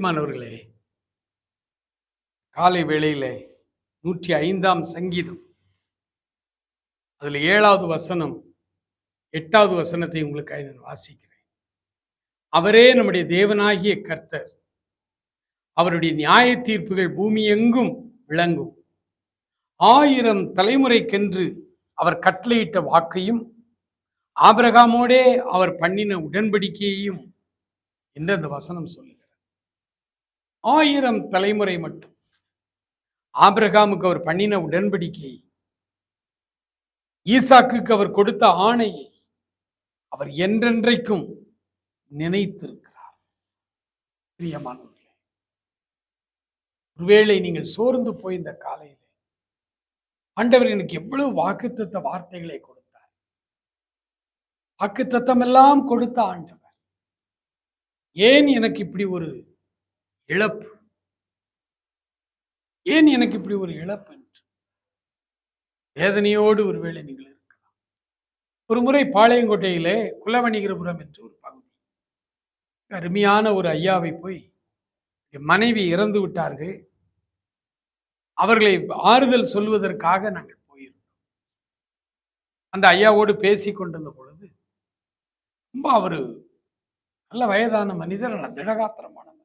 பிரியமானவர்களே காலை வேளையிலே நூற்றி ஐந்தாம் சங்கீதம். அதில் ஏழாவது வசனம் எட்டாவது வசனத்தை உங்களுக்காக நான் வாசிக்கிறேன். அவரே நம்முடைய தேவனாகிய கர்த்தர். அவருடைய நியாய தீர்ப்புகள் பூமி எங்கும் விளங்கும். ஆயிரம் தலைமுறைக்கென்று அவர் கட்டளையிட்ட வாக்கையும் ஆபிரகாமோடே அவர் பண்ணின உடன்படிக்கையையும். என்று அந்த வசனம் சொல்லுகிறது ஆயிரம் தலைமுறை மட்டும். ஆபிரகாமுக்கு அவர் பண்ணின உடன்படிக்கையை ஈசாக்குக்கு அவர் கொடுத்த ஆணையை அவர் என்றென்றைக்கும் நினைத்திருக்கிறார். பிரியமானவர்களே ஒருவேளை நீங்கள் சோர்ந்து போய் இந்த ஆண்டவர் எனக்கு எவ்வளவு வாக்குத்தத்த வார்த்தைகளை கொடுத்தார். வாக்குத்தத்தம் எல்லாம் கொடுத்த ஆண்டவர். ஏன் எனக்கு இப்படி ஒரு இழப்பு. ஏன் எனக்கு இப்படி ஒரு இழப்பு என்று? வேதனையோடு ஒருவேளை நீங்கள் இருக்கலாம். ஒரு முறை பாளையங்கோட்டையிலே குலவணிகரபுரம் என்று ஒரு பகுதி. அருமையான ஒரு ஐயாவை போய் என் மனைவி இறந்து விட்டார்கள். அவர்களை ஆறுதல் சொல்வதற்காக நாங்கள் போயிருந்தோம். அந்த ஐயாவோடு பேசி கொண்டிருந்த பொழுது ரொம்ப அவர் நல்ல வயதான மனிதர் நல்ல திடகாத்திரமான மனிதர்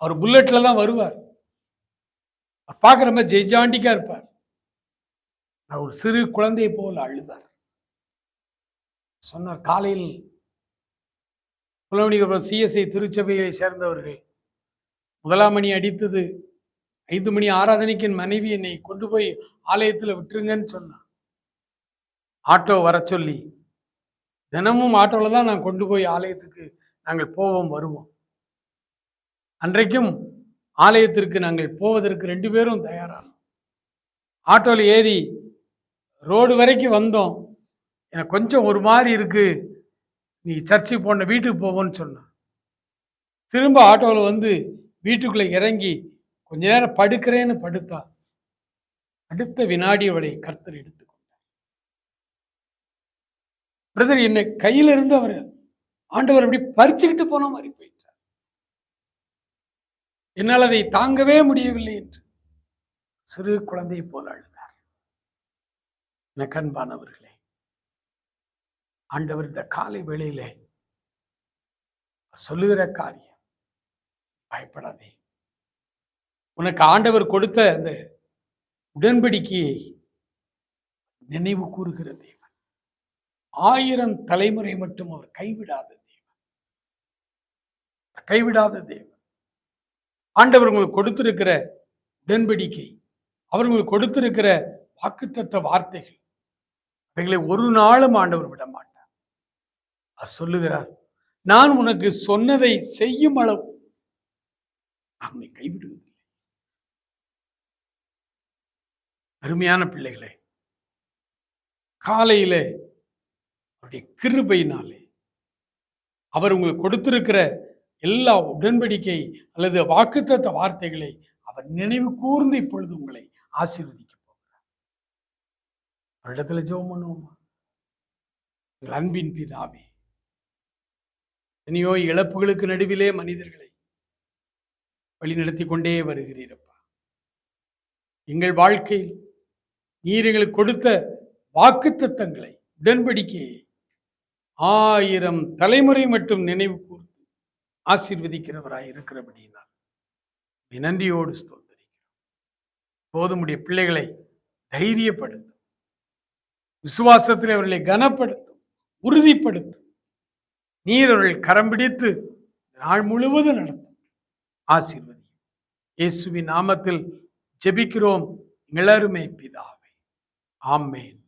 அவர் புல்லட்ல தான் வருவார். அவர் பார்க்குற மாதிரி ஜெய்ஜாண்டிக்காக இருப்பார். நான் ஒரு சிறு குழந்தையை போல் அழுதார். சொன்னார் காலையில் புலவணிகபுரம் சிஎஸ்ஐ திருச்சபையை சேர்ந்தவர்கள் முதலாம் மணி அடித்தது. ஐந்து மணி ஆராதனைக்கு என் மனைவி என்னை கொண்டு போய் ஆலயத்தில் விட்டுருங்கன்னு சொன்னான் ஆட்டோ வர சொல்லி தினமும் ஆட்டோவில் தான் நான் கொண்டு போய் ஆலயத்துக்கு நாங்கள் போவோம் வருவோம். அன்றைக்கும் ஆலயத்திற்கு நாங்கள் போவதற்கு ரெண்டு பேரும் தயாரானோம். ஆட்டோவில் ஏறி ரோடு வரைக்கும் வந்தோம். எனக்கு கொஞ்சம் ஒரு மாதிரி இருக்குது நீ சர்ச்சுக்கு போன வீட்டுக்கு போவோன்னு சொன்னான். திரும்ப ஆட்டோவில் வந்து வீட்டுக்குள்ளே இறங்கி கொஞ்ச நேரம் படுக்கிறேன்னு படுத்தா அடுத்த வினாடி அவளை கர்த்தர் எடுத்துக்கொண்டார் பிரதர் என்னை கையிலிருந்து அவர் ஆண்டவர் அப்படி பறிச்சுக்கிட்டு போன மாதிரி போய் என்னால் அதை தாங்கவே முடியவில்லை என்று சிறு குழந்தையை போல அழுதார். எனக்கு அன்பானவர்களே ஆண்டவர் இந்த காலை வேளையிலே சொல்லுகிற காரியம் பயப்படாதே. உனக்கு ஆண்டவர் கொடுத்த அந்த உடன்படிக்கையை நினைவு கூறுகிற தேவன். ஆயிரம் தலைமுறை மட்டும் அவர் கைவிடாத தேவன். கைவிடாத தேவன். ஆண்டவர் உங்களுக்கு கொடுத்திருக்கிற உடன்படிக்கை அவர் உங்களுக்கு கொடுத்திருக்கிற வாக்குத்தத்த வார்த்தைகள் அவைகளை ஒரு நாளும் ஆண்டவர் விட மாட்டார். அவர் சொல்லுகிறார் நான் உனக்கு சொன்னதை செய்யும் அளவு நான் உன்னை கைவிடுவதில்லை. அருமையான பிள்ளைகளே காலையில அவருடைய கிருபையினாலே அவர் உங்களுக்கு கொடுத்திருக்கிற எல்லா உடன்படிக்கை அல்லது வாக்குத்தத்த வார்த்தைகளை அவர் நினைவு கூர்ந்து இப்பொழுது உங்களை ஆசீர்வதிக்க போகிறார். அவரிடத்துல ஜெபம் பண்ணுவோமா? அன்பின் பிதாவே எத்தனையோ இழப்புகளுக்கு நடுவிலே மனிதர்களை வழிநடத்தி கொண்டே வருகிறீரப்பா. எங்கள் வாழ்க்கையில் நீர் எங்களுக்கு கொடுத்த வாக்குத்தத்தங்களை உடன்படிக்கையை ஆயிரம் தலைமுறை மட்டும் நினைவு ஆசீர்வதிக்கிறவராய் இருக்கிறபடியினால். நினந்தியோடு நன்றியோடு ஸ்தோத்தரிக்கிறோம். போதுமுடைய பிள்ளைகளை தைரியப்படுத்தும். விசுவாசத்தில் அவர்களை கனப்படுத்தும். உறுதிப்படுத்தும். நீர் அவர்கள் கரம் பிடித்து நாள் முழுவதும் நடத்தும். ஆசீர்வதி இயேசுவின் நாமத்தில் ஜெபிக்கிறோம். இளருமை பிதாவே. ஆமேன்.